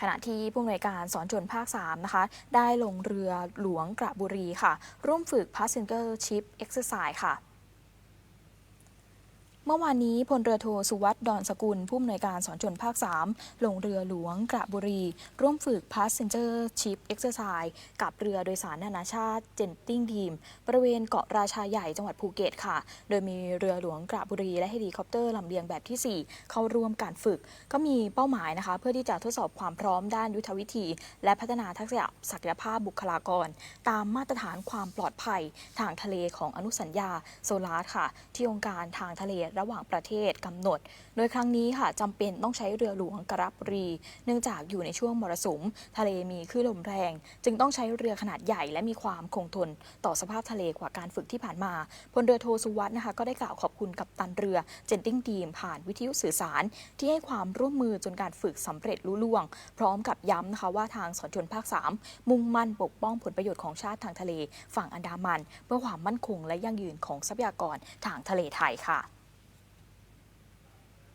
ขณะที่ผู้อำนวยการสอนชนภาค 3 นะคะ ได้ลงเรือหลวงกระบุรีค่ะ ร่วมฝึก Passenger Ship Exercise ค่ะ เมื่อวานนี้พลเรือโทสุวัตดอนสกุล ผู้อำนวยการสอนชนภาค 3 ลงเรือหลวงกระบุรี ร่วมฝึก Passenger Ship Exercise กับเรือโดยสารนานาชาติเจนติ้งทีมบริเวณเกาะราชาใหญ่จังหวัดภูเก็ตค่ะ โดยมีเรือหลวงกระบุรี และเฮลิคอปเตอร์ลำเลียงแบบที่ 4 เข้าร่วมการฝึก ก็มีเป้าหมายนะคะ เพื่อที่จะทดสอบความพร้อมด้านยุทธวิธี และพัฒนาทักษะศักยภาพบุคลากร ตามมาตรฐานความปลอดภัยทางทะเลของอนุสัญญาโซลาร์ค่ะ ที่องค์การทางทะเลระหว่างประเทศกำหนด โดยครั้งนี้ค่ะจำเป็นต้องใช้เรือหลวงกระบรี เนื่องจากอยู่ในช่วงมรสุม ทะเลมีคลื่นลมแรง จึงต้องใช้เรือขนาดใหญ่และมีความคงทน ต่อสภาพทะเลกว่าการฝึกที่ผ่านมาพลเรือโทสุวัตนะคะก็ได้กล่าวขอบคุณกับตันเรือเจนติ้งทีมผ่านวิทยุสื่อสาร ที่ให้ความร่วมมือจนการฝึกสำเร็จลุล่วง พร้อมกับย้ำนะคะว่าทางสอนชนภาค 3 มุ่งมั่นปกป้องผลประโยชน์ของชาติทางทะเล ฝั่งอันดามัน เพื่อความมั่นคงและยั่งยืนของทรัพยากรทางทะเลไทยค่ะ